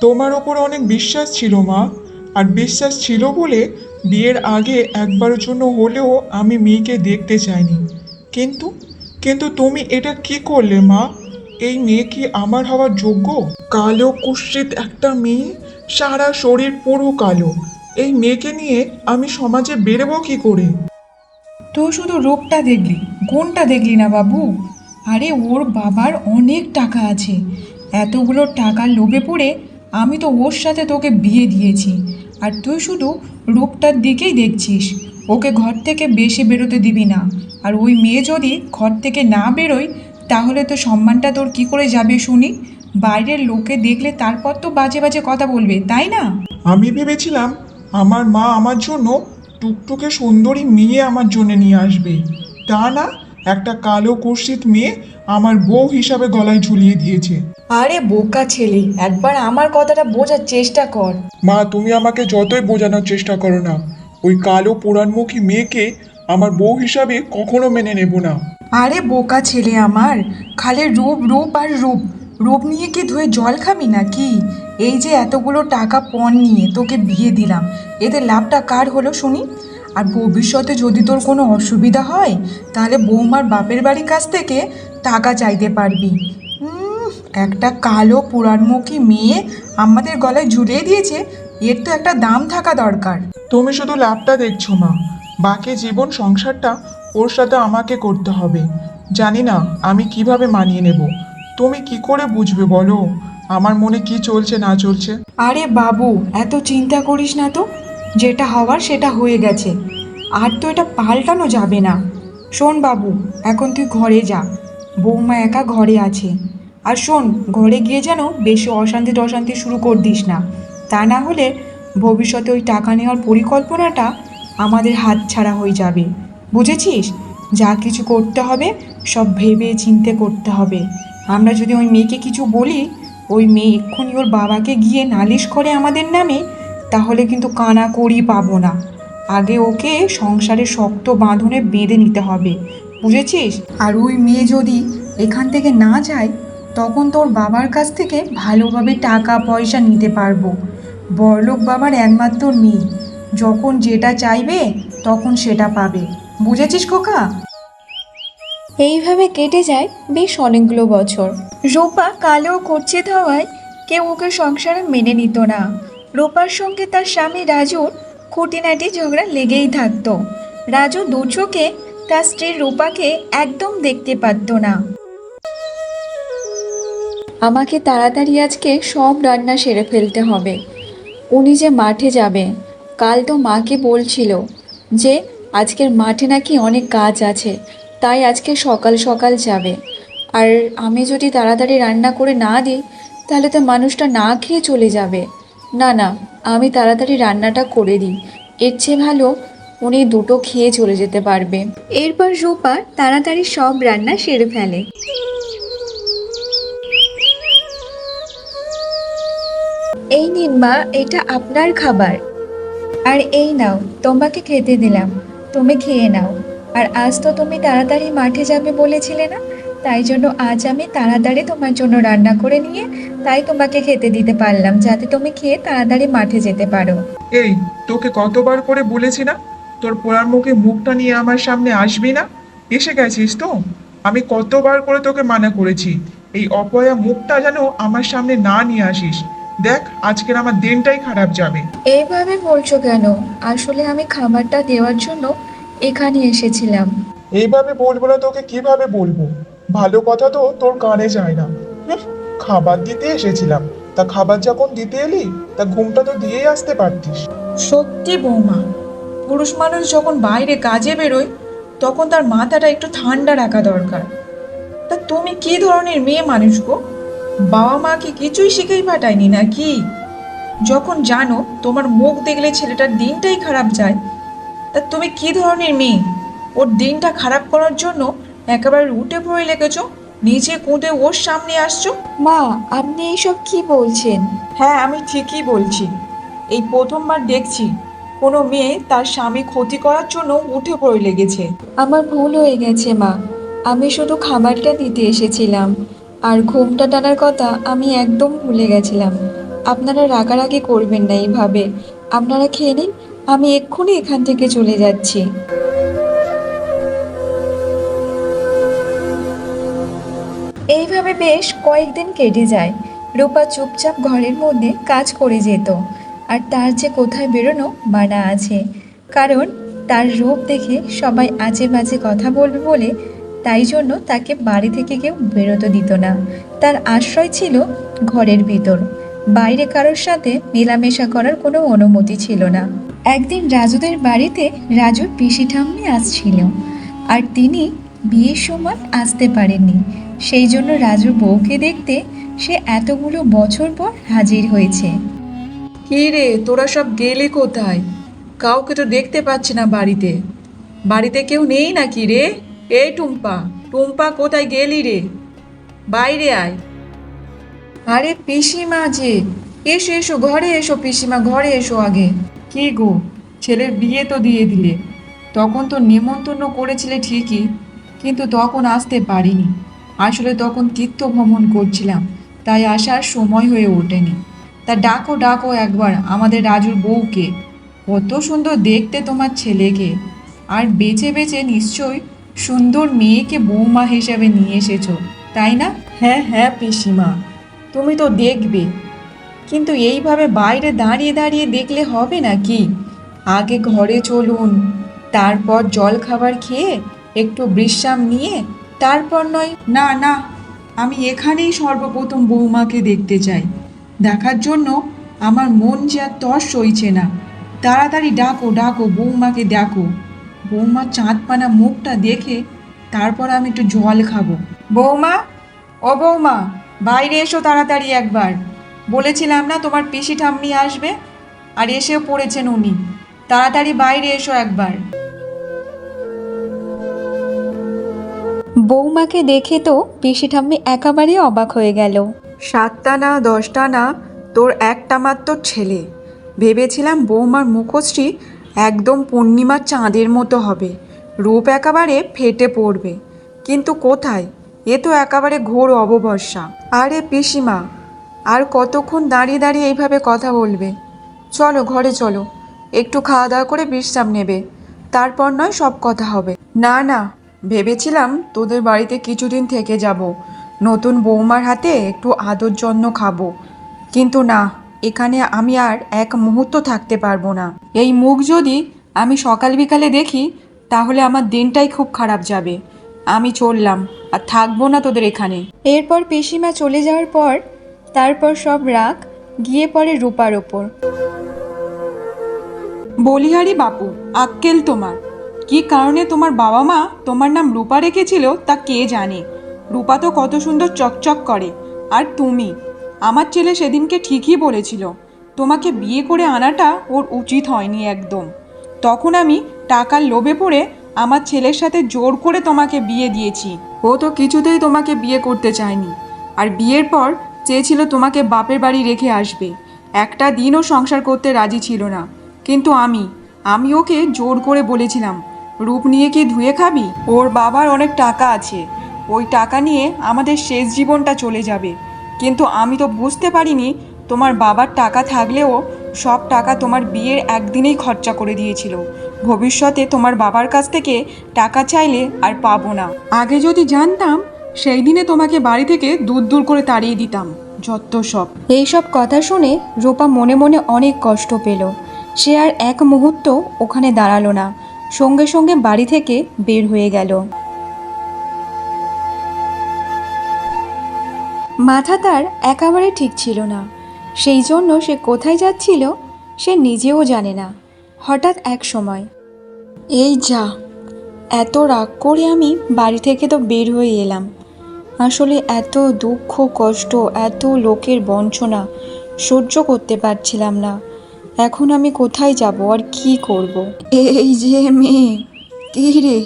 তোমার ওপর অনেক বিশ্বাস ছিল, মা। আর বিশ্বাস ছিল বলে বিয়ের আগে একবারের জন্য হলেও আমি মেয়েকে দেখতে চাইনি। কিন্তু কিন্তু তুমি এটা কি করলে, মা? এই মেয়ে কি আমার হওয়ার যোগ্য? কালো কুৎসিত একটা মেয়ে? সারা শরীর পুরো কালো। এই মেয়েকে নিয়ে আমি সমাজে বেরোবো কি করে? তুই শুধু রূপটা দেখলি, গুণটা দেখলি না বাবু। আরে, ওর বাবার অনেক টাকা আছে। এতগুলো টাকার লোভে পড়ে আমি তো ওর সাথে তোকে বিয়ে দিয়েছি। আর তুই শুধু রূপটার দিকেই দেখছিস। ওকে ঘর থেকে বেশি বেরোতে দিবি না। আর ওই মেয়ে যদি ঘর থেকে না বেরোয়, তাহলে তো সম্মানটা তোর কি করে যাবে শুনি? বাইরের লোকে দেখলে তারপর তো বাজে বাজে কথা বলবে, তাই না? আমি ভেবেছিলাম আমার মা আমার জন্য টুকটুকে সুন্দরী মেয়ে আমার জন্য নিয়ে আসবে। তা না একটা কালো কুর্সিত মেয়ে আমার বউ হিসাবে গলায় ঝুলিয়ে দিয়েছে। আরে বোকা ছেলে একবার আমার কথাটা বোঝার চেষ্টা কর। মা তুমি আমাকে যতই বোঝানোর চেষ্টা করো না ওই কালো পুরাণমুখী মেয়েকে আমার বউ হিসাবে কখনো মেনে নেব না। আরে বোকা ছেলে আমার খালি রূপ রূপ আর রূপ। রূপ নিয়ে কি ধুয়ে জল খাবি নাকি? এই যে এতগুলো টাকা পণ নিয়ে তোকে বিয়ে দিলাম এতে লাভটা কার হলো শুনি? আর ভবিষ্যতে যদি তোর কোনো অসুবিধা হয় তাহলে বৌমার বাপের বাড়ির কাছ থেকে টাকা চাইতে পারবি। একটা কালো পুরাণমুখী মেয়ে আমাদের গলায় ঝুলিয়ে দিয়েছে এর তো একটা দাম থাকা দরকার। তুমি শুধু লাভটা দেখছ মা বাকি জীবন সংসারটা ওর সাথে আমাকে করতে হবে। জানি না আমি কীভাবে মানিয়ে নেব। তুমি কি করে বুঝবে বলো? আমার মনে কি চলছে না চলছে? আরে বাবু এত চিন্তা করিস না তো। যেটা হওয়ার সেটা হয়ে গেছে। আর তো এটা পাল্টানো যাবে না। শোন বাবু, এখন তুই ঘরে যা। বৌমা একা ঘরে আছে। আর শোন, ঘরে গিয়ে যেন বেশি অশান্তি টশান্তি শুরু কর দিস না। তা না হলে ভবিষ্যতে ওই টাকা নেওয়ার পরিকল্পনাটা আমাদের হাত ছাড়া হয়ে যাবে। বুঝেছিস? যা কিছু করতে হবে, সব ভেবে চিনতে করতে হবে। আমরা যদি ওই মেয়েকে কিছু বলি, ওই মেয়ে এক্ষুনি ওর বাবাকে গিয়ে নালিশ করে আমাদের নামে তাহলে কিন্তু কানা করি পাবো না। আগে ওকে সংসারে শক্ত বাঁধনে বেঁধে নিতে হবে, বুঝেছিস? আর ওই মেয়ে যদি এখান থেকে না যায়, তখন তোর বাবার কাছ থেকে ভালোভাবে টাকা পয়সা নিতে পারব। বড়লোক বাবার একমাত্র মেয়ে, যখন যেটা চাইবে তখন সেটা পাবে। বুঝেছিস খোকা? এইভাবে কেটে যায় বেশ অনেকগুলো বছর। রূপা কালো কুচ্ছিত হওয়ায় কেউ ওকে সংসারে মেনে নিত না। রূপার সঙ্গে তার স্বামী রাজুর খুঁটিনাটি ঝগড়া লেগেই থাকতো। রাজু দু চোখে তার স্ত্রী রূপাকে একদম দেখতে পারতো না। আমাকে তাড়াতাড়ি আজকে সব রান্না সেরে ফেলতে হবে। উনি যে মাঠে যাবে, কাল তো মাকে বলছিল যে আজকের মাঠে নাকি অনেক কাজ আছে, তাই আজকে সকাল সকাল যাবে। আর আমি যদি তাড়াতাড়ি রান্না করে না দিই, তাহলে তো মানুষটা না খেয়ে চলে যাবে। না না আমি তাড়াতাড়ি রান্নাটা করে দিই। এর চেয়ে ভালো উনি দুটো খেয়ে চলে যেতে পারবে। এরপর রূপা তাড়াতাড়ি সব রান্না সেরে ফেলে। এই নিন মা এটা আপনার খাবার। আর এই নাও তোমাকে খেতে দিলাম। তুমি খেয়ে নাও। আর আজ তো তুমি তাড়াতাড়ি মাঠে যাবে বলেছিলে না? তাই জন্য আজ আমি তাড়াতাড়ি তোমার জন্য রান্না করে নিয়ে তাই তোমাকে খেতে দিতে পারলাম যাতে তুমি খেয়ে তাড়াতাড়ি মাঠে যেতে পারো। এই তোকে কতবার করে বলেছি না? তোর পোড়ার মুখে মুখটা নিয়ে আমার সামনে আসবি না? এসে গেছিস তো? আমি কতবার করে তোকে মানা করেছি। এই অপয়া মুখটা যেন আমার সামনে না নিয়ে আসিস। দেখ আজকের আমার দিনটাই খারাপ যাবে। এইভাবে বলছো কেন? আসলে আমি খাবারটা দেওয়ার জন্য এখানে এসেছিলাম। এইভাবে বলব না তোকে কীভাবে বলব? ভালো কথা তো তোর কানে যায় না। খাবার দিতে এসেছিলাম। তা খাবার যখন দিতে এলি, তা ঘুমটা তো দিয়েই আসতে পারতিস। সত্যি বৌমা, পুরুষ মানুষ যখন বাইরে কাজে বেরোয়, তখন তার মাথাটা একটু ঠান্ডা রাখা দরকার। তা তুমি কি ধরনের মেয়ে মানুষ গো? বাবা মা কি কিছুই শিখেই পাঠায়নি নাকি? যখন জানো তোমার মুখ দেখলে ছেলেটার দিনটাই খারাপ যায়, তা তুমি কি ধরনের মেয়ে? ওর দিনটা খারাপ করার জন্য একেবারে উঠে পড়ে লেগেছো? নিচে কুঁদে ওর সামনে আসছো? মা আপনি এইসব কি বলছেন? হ্যাঁ আমি ঠিকই বলছি। এই প্রথমবার দেখছি কোনো মেয়ে তার স্বামী ক্ষতি করার জন্য উঠে পড়ে লেগেছে। আমার ভুল হয়ে গেছে মা। আমি শুধু খাবারটা দিতে এসেছিলাম আর ঘুমটা টানার কথা আমি একদম ভুলে গেছিলাম। আপনারা রাগারাগি করবেন না এইভাবে। আপনারা খেয়ে নিন আমি এক্ষুনি এখান থেকে চলে যাচ্ছি। এইভাবে বেশ কয়েকদিন কেটে যায়। রূপা চুপচাপ ঘরের মধ্যে কাজ করে যেত, আর তার যে কোথায় বেরোনো মানা আছে। কারণ তার রূপ দেখে সবাই আজে বাজে কথা বলবে বলে তাই জন্য তাকে বাড়ি থেকে কেউ বেরোতে দিত না। তার আশ্রয় ছিল ঘরের ভিতর। বাইরে কারোর সাথে মেলামেশা করার কোনো অনুমতি ছিল না। একদিন রাজুদের বাড়িতে রাজুর পিসি ঠাম্মি আসছিল, আর তিনি বিয়ের সময় আসতে পারেননি। সেই জন্য রাজুর বউকে দেখতে সে এতগুলো বছর পর হাজির হয়েছে। কি রে তোরা সব গেলে কোথায়? কাউকে তো দেখতে পাচ্ছি না বাড়িতে। বাড়িতে কেউ নেই নাকি রে? এ টুম্পা টুম্পা কোথায় গেলি রে? বাইরে আয়। আরে পিসিমা যে এসো এসো ঘরে এসো পিসিমা ঘরে এসো আগে। কি গো ছেলের বিয়ে তো দিয়ে দিলে। তখন তো নেমন্তন্ন করেছিলে ঠিকই কিন্তু তখন আসতে পারিনি। আসলে তখন তীর্থ ভ্রমণ করছিলাম, তাই আসার সময় হয়ে ওঠেনি। তা ডাকো ডাকো একবার আমাদের রাজুর বউকে। কত সুন্দর দেখতে তোমার ছেলেকে। আর বেছে বেছে নিশ্চয়ই সুন্দর মেয়েকে বৌমা হিসেবে নিয়ে এসেছ, তাই না? হ্যাঁ হ্যাঁ পিসিমা, তুমি তো দেখবে। কিন্তু এইভাবে বাইরে দাঁড়িয়ে দাঁড়িয়ে দেখলে হবে না কি আগে ঘরে চলুন, তারপর জল খাবার খেয়ে একটু বিশ্রাম নিয়ে তারপর নয়, না না, আমি এখানেই সর্বপ্রথম বৌমাকে দেখতে চাই। দেখার জন্য আমার মন যে আর তর সইছে না। তাড়াতাড়ি ডাকো ডাকো, বৌমাকে ডাকো বৌমার চাঁদপানা মুখটা দেখে তারপর আমি একটু জল খাব। বৌমা, ও বৌমা, বাইরে এসো তাড়াতাড়ি একবার। বলেছিলাম না তোমার পিসি ঠাম্মি আসবে, আর এসেও পড়েছেন উনি। তাড়াতাড়ি বাইরে এসো একবার। বৌমাকে দেখে তো পিসি ঠাম্মি একেবারেই অবাক হয়ে গেল। সাতটা না, দশটা না, তোর একটা মাত্র ছেলে। ভেবেছিলাম বৌমার মুখশ্রী একদম পূর্ণিমার চাঁদের মতো হবে। রূপ একেবারে ফেটে পড়বে। কিন্তু কোথায়? এ তো একেবারে ঘোর অববর্ষা আরে পিসিমা, আর কতক্ষণ দাঁড়িয়ে দাঁড়িয়ে এইভাবে কথা বলবে? চলো, ঘরে চলো। একটু খাওয়া দাওয়া করে বিশ্রাম নেবে। তারপর নয় সব কথা হবে। না না ভেবেছিলাম তোদের বাড়িতে কিছুদিন থেকে যাব। নতুন বৌমার হাতে একটু আদর যত্ন খাব। কিন্তু না, এখানে আমি আর এক মুহূর্ত থাকতে পারব না। এই মুখ যদি আমি সকাল বিকালে দেখি, তাহলে আমার দিনটাই খুব খারাপ যাবে। আমি চললাম, আর থাকব না তোদের এখানে। এরপর পিসিমা চলে যাওয়ার পর, তারপর সব রাগ গিয়ে পড়ে রূপার ওপর। বলিহারি বাপু, আক্কেল তোমার। কি কারণে তোমার বাবা মা তোমার নাম রূপা রেখেছিল তা কে জানে? রূপা তো কত সুন্দর চকচক করে। আর তুমি? আমার ছেলে সেদিনকে ঠিকই বলেছিল, তোমাকে বিয়ে করে আনাটা ওর উচিত হয়নি একদম। তখন আমি টাকার লোভে পড়ে আমার ছেলের সাথে জোর করে তোমাকে বিয়ে দিয়েছি। ও তো কিছুতেই তোমাকে বিয়ে করতে চায়নি। আর বিয়ের পর চেয়েছিল তোমাকে বাপের বাড়ি রেখে আসবে। একটা দিনও সংসার করতে রাজি ছিল না। কিন্তু আমি আমি ওকে জোর করে বলেছিলাম রূপ নিয়ে কি ধুয়ে খাবি? ওর বাবার অনেক টাকা আছে। ওই টাকা নিয়ে আমাদের শেষ জীবনটা চলে যাবে। কিন্তু আমি তো বুঝতে পারিনি তোমার বাবার টাকা থাকলেও সব টাকা তোমার বিয়ের একদিনেই খরচা করে দিয়েছিল। ভবিষ্যতে তোমার বাবার কাছ থেকে টাকা চাইলে আর পাবো না। আগে যদি জানতাম, সেই দিনে তোমাকে বাড়ি থেকে দূর দূর করে তাড়িয়ে দিতাম, যত সব। এইসব কথা শুনে রূপা মনে মনে অনেক কষ্ট পেল। সে আর এক মুহূর্ত ওখানে দাঁড়াল না। সঙ্গে সঙ্গে বাড়ি থেকে বের হয়ে গেল। মাথা তার একেবারে ঠিক ছিল না। সেই জন্য সে কোথায় যাচ্ছিল সে নিজেও জানে না, হঠাৎ এক সময়। এই যা, এত রাগ করে আমি বাড়ি থেকে তো বের হয়ে এলাম। আসলে এত দুঃখ, কষ্ট, এত লোকের বঞ্চনা সহ্য করতে পারছিলাম না। এখন আমি কোথায় যাব আর কি করব। এই যে মেয়ে কি রে?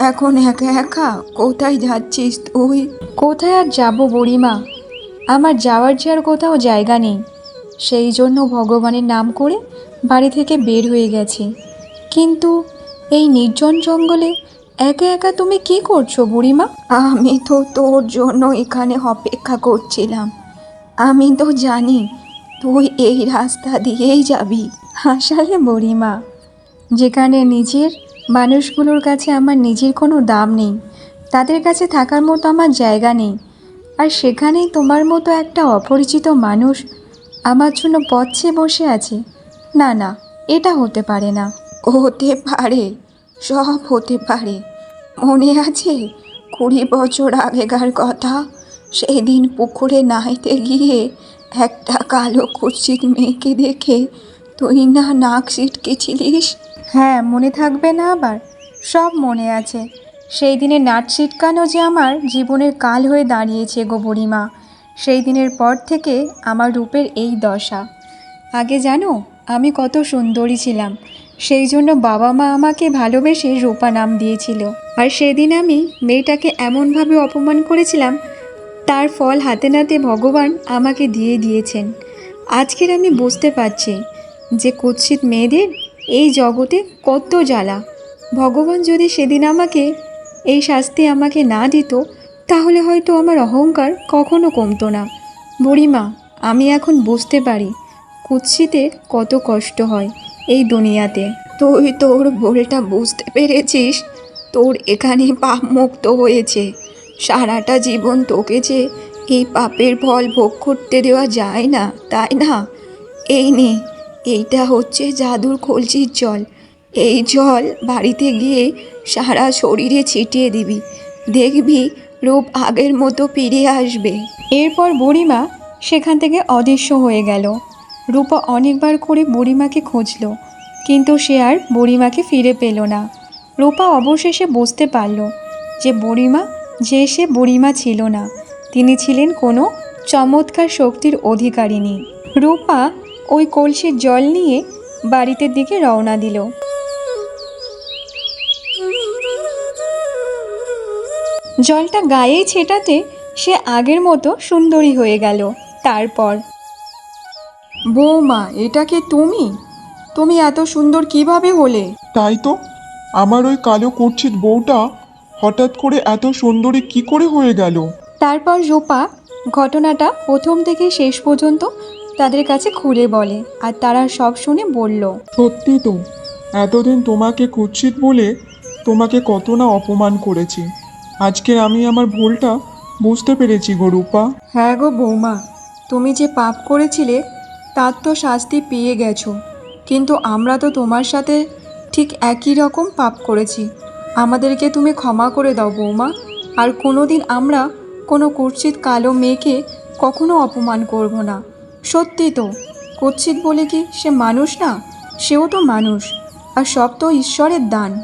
এখন একা একা কোথায় যাচ্ছিস তুই? কোথায় আর যাব বুড়িমা? আমার যাওয়ার যে আর কোথাও জায়গা নেই। সেই জন্য ভগবানের নাম করে বাড়ি থেকে বের হয়ে গেছি। কিন্তু এই নির্জন জঙ্গলে একা একা তুমি কি করছ বুড়িমা? আমি তো তোর জন্য এখানে অপেক্ষা করছিলাম। আমি তো জানি তুই এই রাস্তা দিয়েই যাবি। হাসালে বুড়িমা। যেখানে নিজের মানুষগুলোর কাছে আমার নিজের কোনো দাম নেই, তাদের কাছে থাকার মতো আমার জায়গা নেই। আর সেখানেই তোমার মতো একটা অপরিচিত মানুষ আমার জন্য পথে বসে আছে। না না, এটা হতে পারে না। হতে পারে, সব হতে পারে। মনে আছে কুড়ি বছর আগেকার কথা? সেই দিন পুকুরে নাইতে গিয়ে একটা কালো কুৎসিত মেয়েকে দেখে তুই না নাক ছিটকেছিলিস? হ্যাঁ মনে থাকবে না আবার। সব মনে আছে। সেই দিনের নাট ছিটকানো যে আমার জীবনের কাল হয়ে দাঁড়িয়েছে গো বুড়িমা, সেই দিনের পর থেকে আমার রূপের এই দশা। আগে জানো, আমি কত সুন্দরী ছিলাম। সেই জন্য বাবা মা আমাকে ভালোবেসে রূপা নাম দিয়েছিল। আর সেদিন আমি মেয়েটাকে এমনভাবে অপমান করেছিলাম তার ফল হাতে নাতে ভগবান আমাকে দিয়ে দিয়েছেন। আজকের আমি বুঝতে পারছি যে কুৎসিত মেয়েদের এই জগতে কত জ্বালা। ভগবান যদি সেদিন আমাকে এই শাস্তি আমাকে না দিত, তাহলে হয়তো আমার অহংকার কখনো কমতো না। বুড়িমা, আমি এখন বুঝতে পারি কুৎসিতের কত কষ্ট হয় এই দুনিয়াতে। তুই তোর ভুলটা বুঝতে পেরেছিস? তোর এখানে পাপ মুক্ত হয়েছে। সারাটা জীবন তোকে যে এই পাপের ফল ভোগ করতে দেওয়া যায় না, তাই না? এই নে, এইটা হচ্ছে জাদুর কলসির জল। এই জল বাড়িতে গিয়ে সারা শরীরে ছিটিয়ে দিবি। দেখবি রূপ আগের মতো ফিরে আসবে। এরপর বুড়িমা সেখান থেকে অদৃশ্য হয়ে গেল। রূপা অনেকবার করে বুড়িমাকে খুঁজল, কিন্তু সে আর বুড়িমাকে ফিরে পেল না। রূপা অবশেষে বুঝতে পারল যে বুড়িমা যে সে বুড়িমা ছিল না, তিনি ছিলেন কোনো চমৎকার শক্তির অধিকারিণী। রূপা ওই কলসির জল নিয়ে বাড়িতে দিকে রওনা দিল। জলটা গায়ে ছেটাতে সে আগের মতো সুন্দরী হয়ে গেল। তারপর, বৌমা, এটা কি তুমি? তুমি এত সুন্দর কীভাবে হলে? তাই তো, আমার ওই কালো কুৎসিত বউটা হঠাৎ করে এত সুন্দরী কি করে হয়ে গেল? তারপর রূপা ঘটনাটা প্রথম থেকে শেষ পর্যন্ত তাদের কাছে খুলে বলে আর তারা সব শুনে বলল সত্যি তো এতদিন তোমাকে কুৎসিত বলে তোমাকে কত না অপমান করেছি। আজকে আমি আমার ভুলটা বুঝতে পেরেছি গো রূপা। হ্যাঁ গো বৌমা তুমি যে পাপ করেছিলে তার তো শাস্তি পেয়ে গেছো কিন্তু আমরা তো তোমার সাথে ঠিক একই রকম পাপ করেছি। আমাদেরকে তুমি ক্ষমা করে দাও বৌমা। আর কোনো দিন আমরা কোনো কুৎসিত কালো মেয়েকে কখনো অপমান করব না। সত্যি তো, কুৎসিত বলে কি সে মানুষ না? সেও তো মানুষ, আর সব তো ঈশ্বরের দান।